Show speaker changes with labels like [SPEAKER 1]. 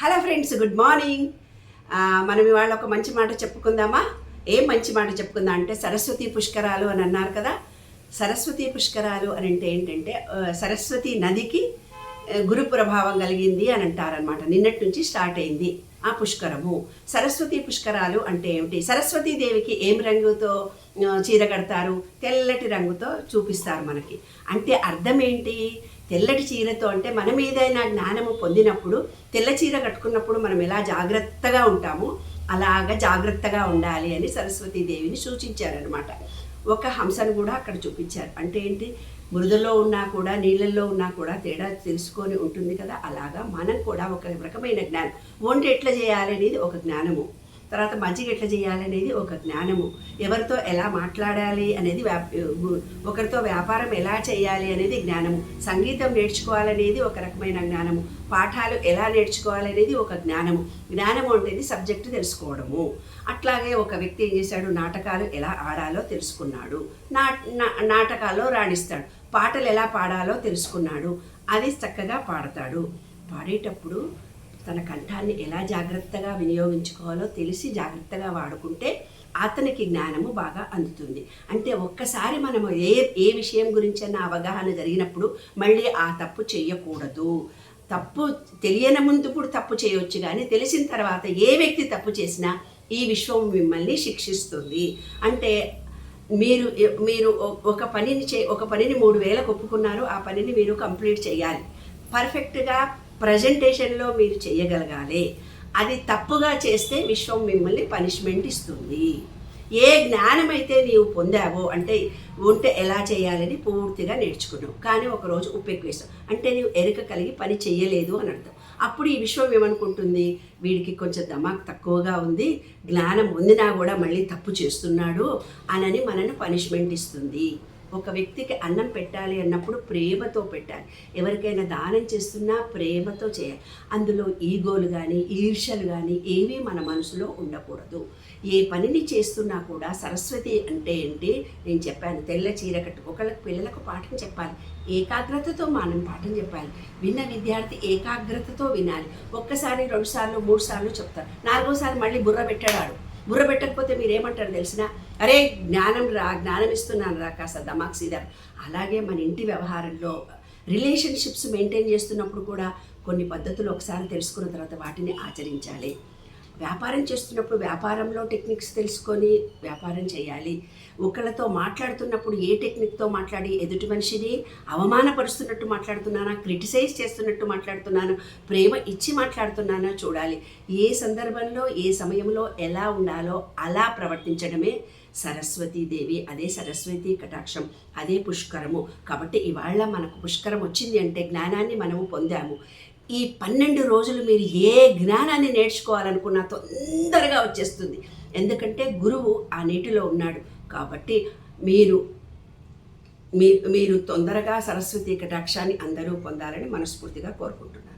[SPEAKER 1] Hello friends good morning. మనం ఇవాళ ఒక మంచి మాట చెప్పుకుందామా? ఏం మంచి మాట చెప్పుకుందాం అంటే సరస్వతి పుష్కరాలు అని అన్నారు కదా. సరస్వతి పుష్కరాలు అని అంటే ఏంటంటే సరస్వతి నదికి గురు ప్రభావం కలిగింది అని అంటారనమాట నిన్నటి నుంచి స్టార్ట్ అయింది ఆ పుష్కరము. సరస్వతి పుష్కరాలు అంటే ఏమిటి? సరస్వతీదేవికి ఏం రంగుతో చీర కడతారు? తెల్లటి రంగుతో చూపిస్తారు మనకి. అంటే అర్థం ఏంటి? తెల్లటి చీరతో అంటే మనం ఏదైనా జ్ఞానము పొందినప్పుడు తెల్ల చీర కట్టుకున్నప్పుడు మనం ఎలా జాగ్రత్తగా ఉంటామో అలాగా జాగ్రత్తగా ఉండాలి అని సరస్వతీదేవిని సూచించారనమాట ఒక హంసను కూడా అక్కడ చూపించారు. అంటే ఏంటి? మృదులో ఉన్నా కూడా నీళ్ళల్లో ఉన్నా కూడా తేడా తెలుసుకొని ఉంటుంది కదా అలాగా మనం కూడా ఒక రకమైన జ్ఞానం. వంట ఎట్లా చేయాలి అనేది ఒక జ్ఞానము. తర్వాత మజ్జిగ ఎట్లా చేయాలి అనేది ఒక జ్ఞానము. ఎవరితో ఎలా మాట్లాడాలి అనేది వ్యాప్ ఒకరితో వ్యాపారం ఎలా చేయాలి అనేది జ్ఞానము. సంగీతం నేర్చుకోవాలనేది ఒక రకమైన జ్ఞానము. పాఠాలు ఎలా నేర్చుకోవాలి అనేది ఒక జ్ఞానము. జ్ఞానము అనేది సబ్జెక్టు తెలుసుకోవడము. అట్లాగే ఒక వ్యక్తి ఏం చేశాడు? నాటకాలు ఎలా ఆడాలో తెలుసుకున్నాడు. నా- నాటకాల్లో రాణిస్తాడు. పాటలు ఎలా పాడాలో తెలుసుకున్నాడు. అది చక్కగా పాడతాడు. పాడేటప్పుడు తన కంఠాన్ని ఎలా జాగ్రత్తగా వినియోగించుకోవాలో తెలిసి జాగ్రత్తగా వాడుకుంటే అతనికి జ్ఞానము బాగా అందుతుంది. అంటే ఒక్కసారి మనము ఏ ఏ విషయం గురించైనా అవగాహన జరిగినప్పుడు మళ్ళీ ఆ తప్పు చేయకూడదు తప్పు తెలియని ముందుప్పుడు తప్పు చేయవచ్చు కానీ తెలిసిన తర్వాత ఏ వ్యక్తి తప్పు చేసినా ఈ విశ్వం మిమ్మల్ని శిక్షిస్తుంది. అంటే మీరు మీరు ఒ- ఒక పనిని చే ఒక పనిని మూడు వేలకు ఒప్పుకున్నారు ఆ పనిని మీరు కంప్లీట్ చేయాలి. పర్ఫెక్ట్గా ప్రజెంటేషన్లో మీరు చేయగలగాలి. అది తప్పుగా చేస్తే విశ్వం మిమ్మల్ని పనిష్మెంట్ ఇస్తుంది. ఏ జ్ఞానం అయితే నీవు పొందావో అంటే ఉంటే ఎలా చేయాలని పూర్తిగా నేర్చుకున్నావు. కానీ ఒకరోజు ఉప్పు అంటే నీవు ఎరుక కలిగి పని చేయలేదు అని అర్థం. అప్పుడు ఈ విశ్వం ఏమనుకుంటుంది? వీడికి కొంచెం దమాక్ తక్కువగా ఉంది. జ్ఞానం పొందినా కూడా మళ్ళీ తప్పు చేస్తున్నాడు అనని మనను పనిష్మెంట్ ఇస్తుంది. ఒక వ్యక్తికి అన్నం పెట్టాలి అన్నప్పుడు ప్రేమతో పెట్టాలి. ఎవరికైనా దానం చేస్తున్నా ప్రేమతో చేయాలి. అందులో ఈగోలు కానీ ఈర్ష్యలు కానీ ఏవి మన మనసులో ఉండకూడదు. ఏ పనిని చేస్తున్నా కూడా సరస్వతి అంటే ఏంటి? నేను చెప్పాను తెల్ల చీర కట్టు. ఒకళ్ళకి పిల్లలకు పాఠం చెప్పాలి. ఏకాగ్రతతో మనం పాఠం చెప్పాలి. విన్న విద్యార్థి ఏకాగ్రతతో వినాలి. ఒక్కసారి రెండుసార్లు మూడు సార్లు చెప్తారు. నాలుగోసారి మళ్ళీ బుర్ర పెట్టడాడు. బుర్ర పెట్టకపోతే మీరు ఏమంటారు తెలిసిన? అరే జ్ఞానం రా జ్ఞానం ఇస్తున్నాను రా కాస్త దమాక్ సీదా అలాగే మన ఇంటి వ్యవహారంలో రిలేషన్షిప్స్ మెయింటైన్ చేస్తున్నప్పుడు కూడా కొన్ని పద్ధతులు ఒకసారి తెలుసుకున్న తర్వాత వాటిని ఆచరించాలి. వ్యాపారం చేస్తున్నప్పుడు వ్యాపారంలో టెక్నిక్స్ తెలుసుకొని వ్యాపారం చేయాలి. ఒకళ్ళతో మాట్లాడుతున్నప్పుడు ఏ టెక్నిక్తో మాట్లాడి ఎదుటి మనిషిని అవమానపరుస్తున్నట్టు మాట్లాడుతున్నానా క్రిటిసైజ్ చేస్తున్నట్టు మాట్లాడుతున్నాను ప్రేమ ఇచ్చి మాట్లాడుతున్నానా చూడాలి. ఏ సందర్భంలో ఏ సమయంలో ఎలా ఉండాలో అలా ప్రవర్తించడమే సరస్వతీదేవి అదే సరస్వతి కటాక్షం అదే పుష్కరము. కాబట్టి ఇవాళ మనకు పుష్కరం వచ్చింది అంటే జ్ఞానాన్ని మనము పొందాము. ఈ పన్నెండు రోజులు మీరు ఏ జ్ఞానాన్ని నేర్చుకోవాలనుకున్నా తొందరగా వచ్చేస్తుంది. ఎందుకంటే గురువు ఆ నీటిలో ఉన్నాడు. కాబట్టి మీరు మీ మీరు తొందరగా సరస్వతి కటాక్షాన్ని అందరూ పొందాలని మనస్ఫూర్తిగా కోరుకుంటున్నాను.